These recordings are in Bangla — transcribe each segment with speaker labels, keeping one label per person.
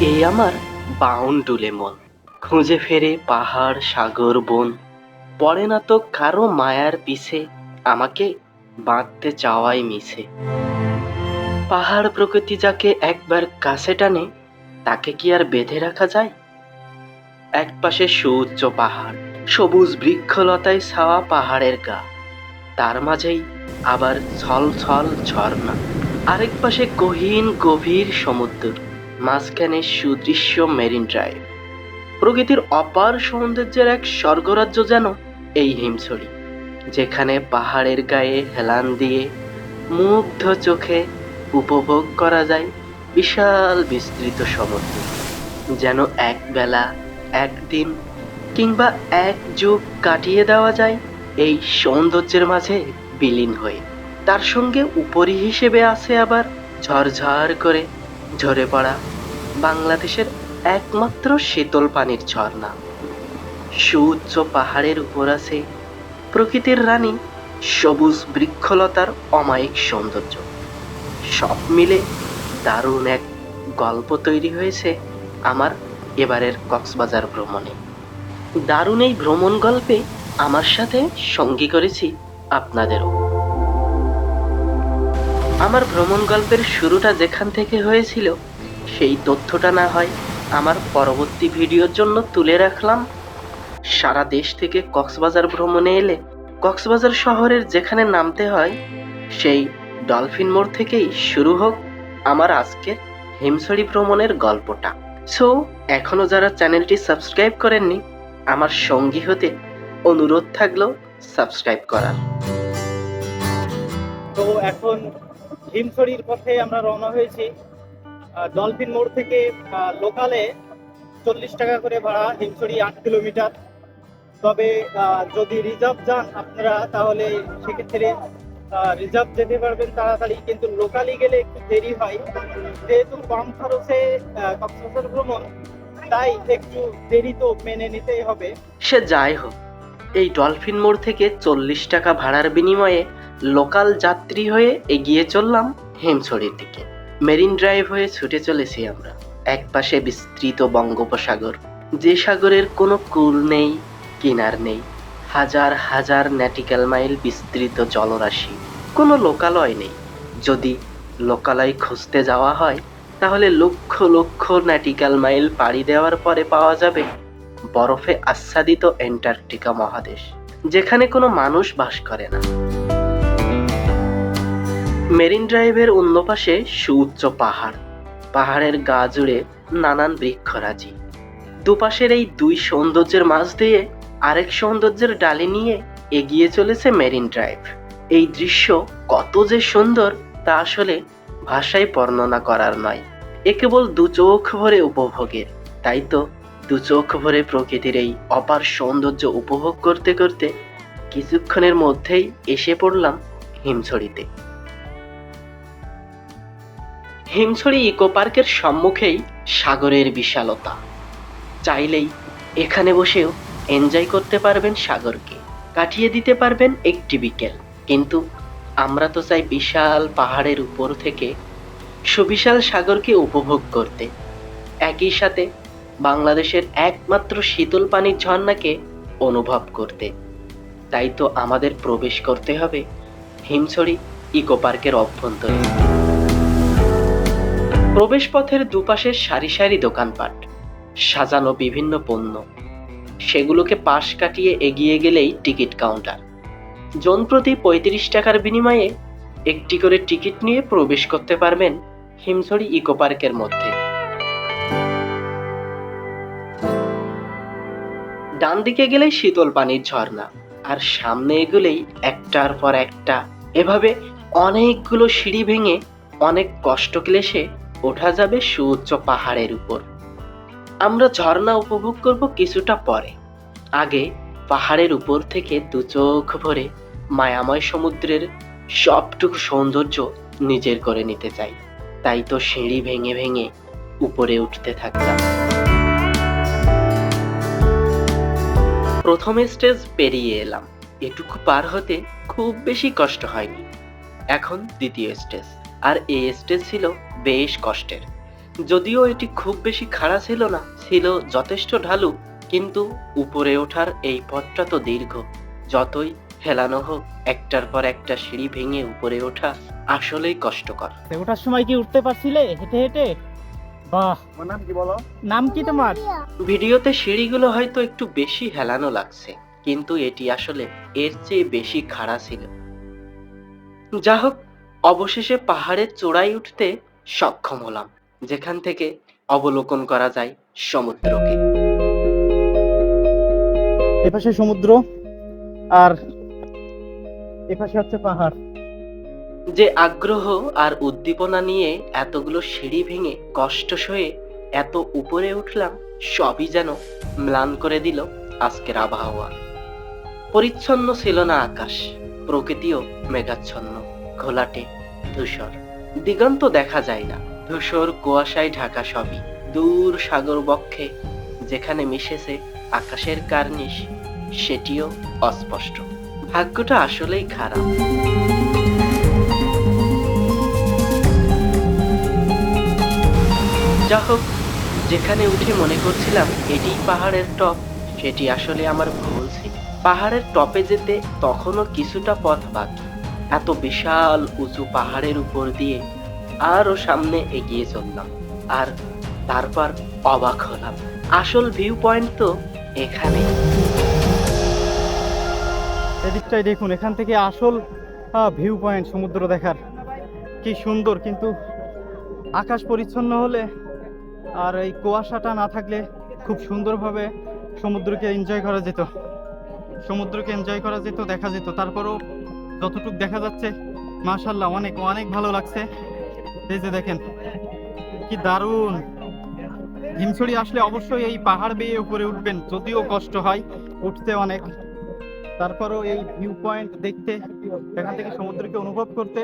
Speaker 1: এই আমার বাউন্ডুলে মন। খুঁজে ফেরে পাহাড়, সাগর, বন। পড়ে না তো কারও মায়ার পিছে, আমাকে বাঁধতে চাওয়াই মিছে। পাহাড় প্রকৃতি যাকে একবার কাছে টানে, তাকে কি আর বেঁধে রাখা যায়? এক পাশে সুউচ্চ পাহাড়, সবুজ বৃক্ষলতায় ছাওয়া পাহাড়ের গা। তার মাঝেই আবার ছল ছল ঝর্ণা। আরেক পাশে গহীন, গভীর সমুদ্র। মাঝখানে সুদৃশ্য মেরিন ড্রাইভ। প্রকৃতির অপার সৌন্দর্যের এক স্বর্গরাজ্য যেন এই হিমছড়ি, যেখানে পাহাড়ের গায়ে হেলান দিয়ে মুগ্ধ চোখে উপভোগ করা যায় বিশাল বিস্তৃত সমুদ্র, যেন এক বেলা একদিন কিংবা এক যুগ কাটিয়ে দেওয়া যায় এই সৌন্দর্যের মাঝে বিলীন হয়ে। তার সঙ্গে উপরি হিসেবে আছে আবার ঝরঝর করে ঝরে পড়া বাংলাদেশের একমাত্র শীতল পানির ঝর্ণা। সুউচ্চ পাহাড়ের উপর আছে প্রকৃতির রানী সবুজ বৃক্ষলতার অমায়িক সৌন্দর্য। সব মিলে দারুণ এক গল্প তৈরি হয়েছে আমার এবারের কক্সবাজার ভ্রমণে। দারুণ এই ভ্রমণ গল্পে আমার সাথে সঙ্গী করেছি আপনাদেরও। আমার ভ্রমণ গল্পের শুরুটা যেখান থেকে হয়েছিল, সেই তথ্যটা না হয় আমার পরবর্তী ভিডিওর জন্য তুলে রাখলাম। সারা দেশ থেকে কক্সবাজার ভ্রমণে এলে কক্সবাজার শহরের যেখানে নামতে হয়, সেই ডলফিন মোড় থেকেই শুরু হোক আমার আজকের হিমছড়ি ভ্রমণের গল্পটা। সো এখনও যারা চ্যানেলটি সাবস্ক্রাইব করেননি, আমার সঙ্গী হতে অনুরোধ থাকল সাবস্ক্রাইব করার।
Speaker 2: তো এখন হিমছড়ির পথে আমরা রওনা হয়েছি। ডলফিন মোড় থেকে লোকালে চল্লিশ টাকা করে ভাড়া হিমছড়ি আট কিলোমিটার। তবে যদি রিজার্ভ যান আপনারা, তাহলে সেক্ষেত্রে রিজার্ভ যেতে পারবেন তাড়াতাড়ি, কিন্তু লোকালি গেলে একটু দেরি হয়। যেহেতু কম খরচে কক্সবাজার ভ্রমণ, তাই একটু দেরি তো মেনে নিতেই হবে।
Speaker 1: সে যাই হোক, এই ডলফিন মোড় থেকে চল্লিশ টাকা ভাড়ার বিনিময়ে লোকাল যাত্রী হয়ে এগিয়ে চললাম হেমছড়ির দিকে। মেরিন ড্রাইভ হয়ে ছুটে চলেছি আমরা। এক পাশে বিস্তৃত বঙ্গোপসাগর। যে সাগরের কোনো কুল নেই, কিনার নেই। হাজার হাজার ন্যাটিক্যাল মাইল বিস্তৃত জলরাশি। কোনো লোকালয় নেই। যদি লোকালয় খুঁজতে যাওয়া হয়, তাহলে লক্ষ লক্ষ ন্যাটিক্যাল মাইল পাড়ি দেওয়ার পরে পাওয়া যাবে বরফে আচ্ছাদিত অ্যান্টার্কটিকা মহাদেশ, যেখানে কোনো মানুষ বাস করে না। মেরিন ড্রাইভের অন্য পাশে সুউচ্চ পাহাড়। পাহাড়ের গা জুড়ে নানান বৃক্ষরাজি। দুপাশের এই দুই সৌন্দর্যের মাঝ দিয়ে আরেক সৌন্দর্যের ডালি নিয়ে এগিয়ে চলেছে মেরিন ড্রাইভ। এই দৃশ্য কত যে সুন্দর তা আসলে ভাষায় বর্ণনা করার নয়। এ কেবল দু চোখ ভরে উপভোগের, তাই তো? দু চোখ ভরে প্রকৃতির এই অপার সৌন্দর্য উপভোগ করতে করতে কিছুক্ষণের মধ্যেই এসে পড়লাম হিমছড়িতে। হিমছড়ি ইকো পার্কের সম্মুখেই সাগরের বিশালতা। চাইলেই এখানে বসেও এনজয় করতে পারবেন সাগরকে। কাটিয়ে দিতে পারবেন একটি বিকেল। কিন্তু আমরা তো চাই বিশাল পাহাড়ের উপর থেকে সুবিশাল সাগরকে উপভোগ করতে। একই সাথে বাংলাদেশের একমাত্র শীতল পানির ঝর্ণাকে অনুভব করতে। তাই তো আমাদের প্রবেশ করতে হবে হিমছড়ি ইকো পার্কের অভ্যন্তরে। প্রবেশ পথের দুপাশে সারি সারি দোকানপাট, সাজানো বিভিন্ন পণ্য। সেগুলোকে পাশ কাটিয়ে এগিয়ে গেলেই টিকিট কাউন্টার। জন প্রতি পঁয়ত্রিশ টাকার বিনিময়ে একটি করে টিকিট নিয়ে প্রবেশ করতে পারবেন হিমছড়ি ইকো পার্কের মধ্যে। ডান দিকে গেলেই শীতল পানির ঝর্ণা, আর সামনে এগুলেই একটার পর একটা। এভাবে অনেকগুলো সিঁড়ি ভেঙে অনেক কষ্ট ক্লেশে ওঠা যাবে সুউচ্চ পাহাড়ের উপর। আমরা ঝর্ণা উপভোগ করব কিছুটা পরে। আগে পাহাড়ের উপর থেকে দু চোখ ভরে মায়াময় সমুদ্রের সবটুকু সৌন্দর্য নিজের করে নিতে চাই। তাই তো সিঁড়ি ভেঙে ভেঙে উপরে উঠতে থাকলাম। প্রথম স্টেজ পেরিয়ে এলাম। এটুকু পার হতে খুব বেশি কষ্ট হয়নি। এখন দ্বিতীয় স্টেজ। আর এই স্টেজ ছিল বেশ কষ্টের। যদিও এটি খুব বেশি খাড়া ছিল না ছিল যথেষ্ট ঢালু কিন্তু উপরে ওঠার এই পথটা তো দীর্ঘ। যতই হেলানো হোক একটার পর একটা সিঁড়ি ভেঙে উপরে ওঠা আসলেই কষ্টকর।
Speaker 2: ওঠার সময় কি উঠতে পারছিলে? হেঁটে হেঁটে? বাহ!
Speaker 3: নাম কি বলো?
Speaker 2: নাম কি তোমার?
Speaker 1: ভিডিওতে সিঁড়িগুলো হয়তো একটু বেশি হেলানো লাগছে কিন্তু এটি আসলে এর চেয়ে বেশি খাড়া ছিল। যা হোক অবশেষে পাহাড়ের চূড়ায় উঠতে সক্ষম হলাম। যেখান থেকে অবলোকন করা যায় সমুদ্রকে।
Speaker 2: এপাশে সমুদ্র আর এপাশে হচ্ছে পাহাড়।
Speaker 1: যে আগ্রহ আর উদ্দীপনা নিয়ে এতগুলো সিঁড়ি ভেঙে কষ্ট সয়ে এত উপরে উঠলাম সবই যেন ম্লান করে দিল আজকের আবহাওয়া। পরিচ্ছন্ন ছিল না আকাশ প্রকৃতিও মেঘাচ্ছন্ন ঘোলাটে ধূসর। দিগন্ত দেখা যায় না। ধূসর কুয়াশায় ঢাকা সবই। দূর সাগর বক্ষে যেখানে মিশেছে আকাশের কার্নিশ, সেটিও অস্পষ্ট। ভাগ্যটা আসলেই খারাপ। যা হোক, যেখানে উঠে মনে করছিলাম এটি পাহাড়ের টপ, সেটি আসলে আমার ভুল ছিল। পাহাড়ের টপে যেতে তখনও কিছুটা পথ বাকি এত বিশাল উঁচু পাহাড়ের উপর দিয়ে আরও সামনে এগিয়ে চললাম আর তারপর অবাক হলাম। আসল ভিউ পয়েন্ট তো এখানে
Speaker 2: এদিকটাই দেখুন, এখান থেকে আসল ভিউ পয়েন্ট সমুদ্র দেখার। কি সুন্দর, কিন্তু আকাশ পরিচ্ছন্ন হলে আর এই কুয়াশাটা না থাকলে খুব সুন্দরভাবে সমুদ্রকে এনজয় করা যেত। সমুদ্রকে এনজয় করা যেত, দেখা যেত। তারপরও যতটুকু দেখা যাচ্ছে মাশাল্লাহ অনেক অনেক ভালো লাগছে। এই যে দেখেন, কি দারুণ। হিমছড়ি আসলে অবশ্যই এই পাহাড় বেয়ে উপরে উঠবেন, যদিও কষ্ট হয়, উঠতে অনেক। তারপরও এই ভিউ পয়েন্ট দেখতে, এখান থেকে সমুদ্রকে অনুভব করতে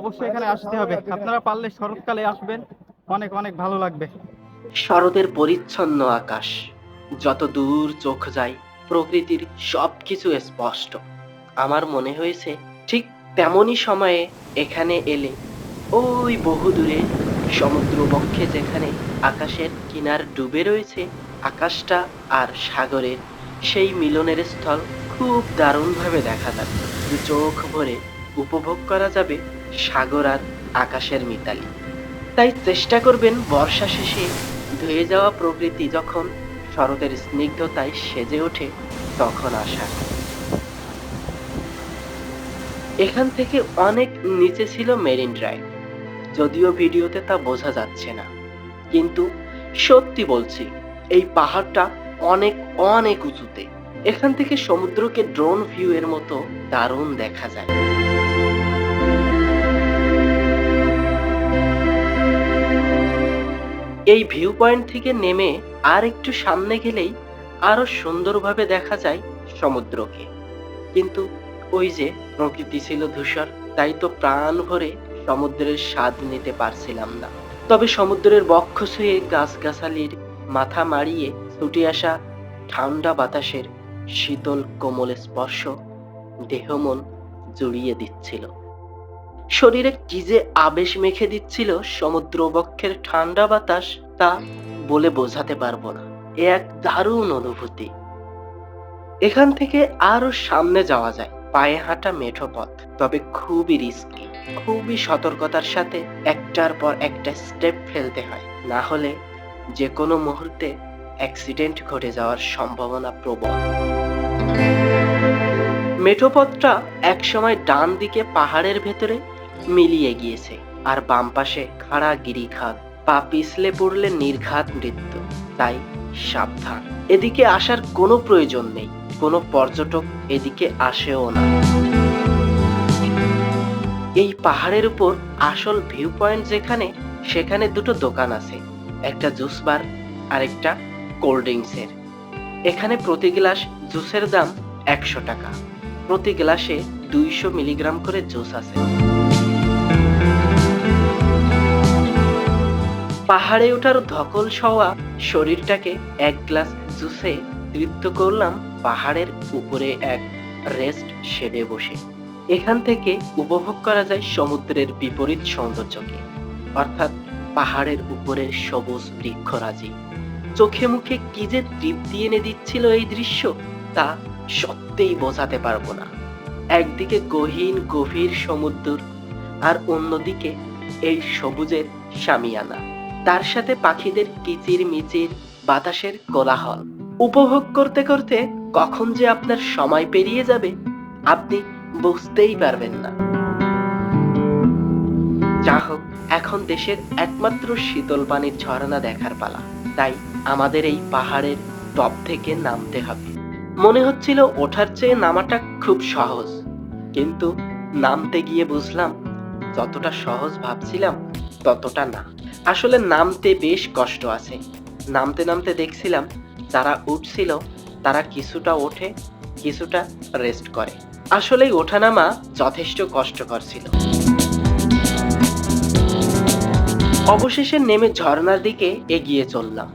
Speaker 2: অবশ্যই এখানে আসতে হবে। আপনারা পারলে শরৎকালে আসবেন, অনেক অনেক ভালো লাগবে।
Speaker 1: শরতের পরিচ্ছন্ন আকাশ, যত দূর চোখ যায়, প্রকৃতির সবকিছু স্পষ্ট। আমার মনে হয়েছে ঠিক তেমনই সময়ে এখানে এলে ওই বহু দূরে সমুদ্র বক্ষে যেখানে আকাশের কিনার ডুবে রয়েছে আকাশটা আর সাগরের, সেই মিলনের স্থল খুব দারুণভাবে দেখা যাবে। চোখ ভরে উপভোগ করা যাবে সাগর আর আকাশের মিতালি। তাই চেষ্টা করবেন বর্ষা শেষে ধুয়ে যাওয়া প্রকৃতি যখন শরতের স্নিগ্ধতায় সেজে ওঠে, তখন আসা এখান থেকে অনেক নিচে ছিল মেরিন ড্রাইভ। যদিও ভিডিওতে তা বোঝা যাচ্ছে না। কিন্তু সত্যি বলছি, এই পাহাড়টা অনেক অনেক উঁচুতে। এখান থেকে সমুদ্রকে ড্রোন ভিউ এর মতো দারুণ দেখা যায়। এই ভিউ পয়েন্ট থেকে নেমে আর একটু সামনে গেলেই আরও সুন্দরভাবে দেখা যায় সমুদ্রকে। কিন্তু ওই যে প্রকৃতি ছিল ধূসর, তাই তো প্রাণ ভরে সমুদ্রের স্বাদ নিতে পারছিলাম না। তবে সমুদ্রের বক্ষ ছুঁয়ে গাছগাছালির মাথা মারিয়ে ছুটে আসা ঠান্ডা বাতাসের শীতল কোমল স্পর্শ দেহ মন জুড়িয়ে দিচ্ছিল। শরীরে কি যে আবেশ মেখে দিচ্ছিল সমুদ্র বক্ষের ঠান্ডা বাতাস, তা বলে বোঝাতে পারব না। এ এক দারুণ অনুভূতি। এখান থেকে আরও সামনে যাওয়া যায়। পায়ে হাঁটা মেঠো পথ, তবে খুবই রিস্কি খুবই সতর্কতার সাথে একটার পর একটা স্টেপ ফেলতে হয়। না হলে যে কোনো মুহূর্তে অ্যাক্সিডেন্ট ঘটে যাওয়ার সম্ভাবনা প্রবল। মেঠো পথটা একসময় ডান দিকে পাহাড়ের ভেতরে মিলিয়ে গিয়েছে, আর বাম পাশে খাড়া গিরিখাত, পা পিছলে পড়লে নির্ঘাত মৃত্যু, তাই সাবধান। এদিকে আসার কোনো প্রয়োজন নেই। কোনো পর্যটক এদিকে আসেও না। এই পাহাড়ের উপর আসল ভিউ পয়েন্ট যেখানে, সেখানে দুটো দোকান আছে, একটা জুস বার আর একটা কোল্ড ড্রিঙ্কসের এখানে প্রতি গ্লাস জুসের দাম একশো টাকা। প্রতি গ্লাসে দুইশো মিলিগ্রাম করে জুস আছে। পাহাড়ে ওঠার ধকল সওয়া শরীরটাকে এক গ্লাস জুসে তৃপ্ত করলাম পাহাড়ের উপরে এক রেস্ট শেডে বসে। এখান থেকে উপভোগ করা যায় সমুদ্রের বিপরীত সৌন্দর্যকে, অর্থাৎ পাহাড়ের উপরের সবুজ বৃক্ষরাজি। চোখে মুখে কি যে তৃপ্তি এনে দিচ্ছিল এই দৃশ্য, তা সত্যিই বোঝাতে পারব না। একদিকে গহীন, গভীর সমুদ্র, আর অন্যদিকে এই সবুজের সামিয়ানা। তার সাথে পাখিদের কিচির মিচির বাতাসের কোলাহল। উপভোগ করতে করতে কখন যে আপনার সময় পেরিয়ে যাবে, আপনি বুঝতেই পারবেন না। যা হোক এখন দেশের একমাত্র শীতল পানির ঝর্ণা দেখার পালা। তাই আমাদের এই পাহাড়ের টপ থেকে নামতে হবে। মনে হচ্ছিল ওঠার চেয়ে নামাটা খুব সহজ। কিন্তু নামতে গিয়ে বুঝলাম, যতটা সহজ ভাবছিলাম, ততটা না। আসলে নামতে বেশ কষ্ট আছে। নামতে নামতে দেখছিলাম যারা উঠছিল তারা কিছুটা ওঠে, কিছুটা রেস্ট করে। আসলেই ওঠানামা যথেষ্ট কষ্টকর ছিল। অবশেষে নেমে ঝর্ণার দিকে এগিয়ে চললাম।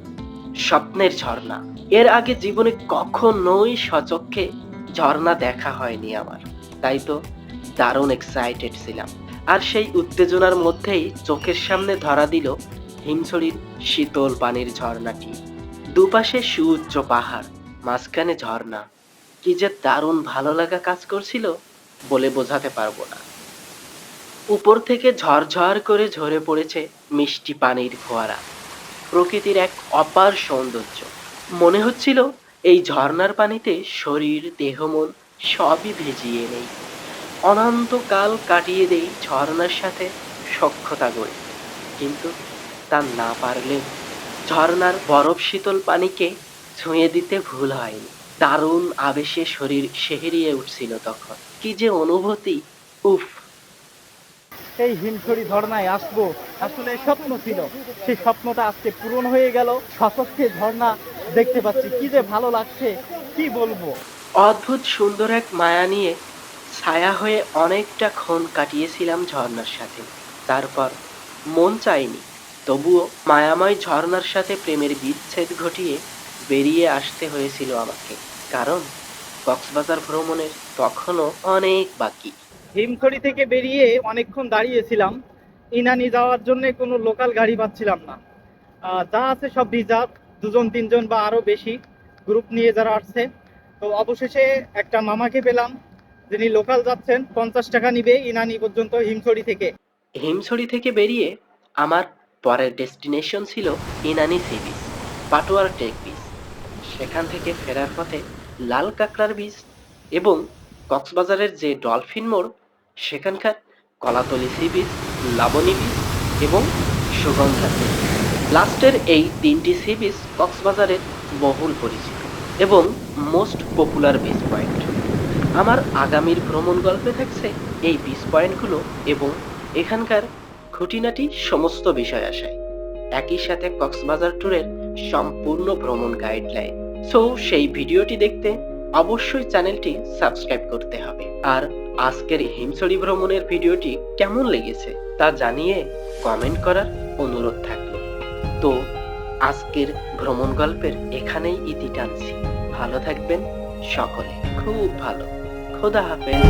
Speaker 1: স্বপ্নের ঝর্ণা। এর আগে জীবনে কখনোই সচক্ষে ঝর্ণা দেখা হয়নি আমার। তাই তো দারুণ এক্সাইটেড ছিলাম। আর সেই উত্তেজনার মধ্যেই চোখের সামনে ধরা দিল হিমছড়ির শীতল পানির ঝর্ণাটি। দুপাশে সুউচ্চ পাহাড়। মাঝখানে ঝর্ণা। কি যে দারুণ ভালো লাগা কাজ করছিল বলে বোঝাতে পারব না। উপর থেকে ঝরঝর করে ঝরে পড়েছে মিষ্টি পানির ফোয়ারা। প্রকৃতির এক অপার সৌন্দর্য। মনে হচ্ছিল এই ঝর্ণার পানিতে শরীর দেহ মন সবই ভিজিয়ে নেই। অনন্তকাল কাটিয়ে দেই ঝর্ণার সাথে সক্ষতা গড়ে। কিন্তু তা না পারলেও ঝর্ণার বরফ শীতল পানিকে ছুঁয়ে দিতে ভুল হয়নি। দারুণ আবেশে শরীর শেহরিয়ে উঠছিল তখন। কি যে অনুভূতি উফ।
Speaker 2: এই হিমছড়ি ঝর্ণায় আসব আসলে স্বপ্ন ছিল। সেই স্বপ্নটা আজকে পূরণ হয়ে গেল। সশস্ত্রে ঝর্ণা দেখতে পাচ্ছি। কি যে ভালো লাগছে কি বলব?
Speaker 1: অদ্ভুত সুন্দর এক মায়া নিয়ে ছায়া হয়ে অনেকটা ক্ষণ কাটিয়েছিলাম ঝর্ণার সাথে। তারপর মন চাইনি তবুও মায়াময় ঝর্ণার সাথে প্রেমের বিচ্ছেদ ঘটিয়ে বেরিয়ে আসতে হয়েছিল আমাকে। কারণ কক্সবাজার ভ্রমণের তখনও অনেক বাকি।
Speaker 2: হিমছড়ি থেকে বেরিয়ে অনেকক্ষণ দাঁড়িয়েছিলাম। ইনানি যাওয়ার জন্য কোনো লোকাল গাড়ি পাচ্ছিলাম না। যা আছে সব রিজার্ভ দুজন তিনজন বা আরও বেশি গ্রুপ নিয়ে যারা আসছে। তো অবশেষে একটা মামাকে পেলাম যিনি লোকাল যাচ্ছেন পঞ্চাশ টাকা নিবে ইনানি পর্যন্ত হিমছড়ি থেকে।
Speaker 1: হিমছড়ি থেকে বেরিয়ে আমার পরের ডেস্টিনেশন ছিল Inani sea beach Patuartek সেখান থেকে ফেরার পথে লাল কাঁকড়ার বীজ এবং কক্সবাজারের যে ডলফিন মোড়, সেখানকার Kolatoli sea beach Laboni beach এবং সুগন্ধা বিচ। লাস্টের এই তিনটি সি বিচ কক্সবাজারের বহুল পরিচিত এবং মোস্ট পপুলার বীজ পয়েন্ট। আমার আগামীর ভ্রমণ গল্পে থাকছে এই বীজ পয়েন্টগুলো এবং এখানকার খুঁটিনাটি সমস্ত বিষয় আসায় একই সাথে কক্সবাজার ট্যুরের সম্পূর্ণ ভ্রমণ গাইডলাইন সো সেই ভিডিওটি দেখতে অবশ্যই চ্যানেলটি সাবস্ক্রাইব করতে হবে। আর আজকের হিমছড়ি ভ্রমণের ভিডিওটি কেমন লেগেছে তা জানিয়ে কমেন্ট করার অনুরোধ থাকল। তো আজকের ভ্রমণ গল্পের এখানেই ইতি টানছি। ভালো থাকবেন সকলে। খুব ভালো। খোদা হাফেজ।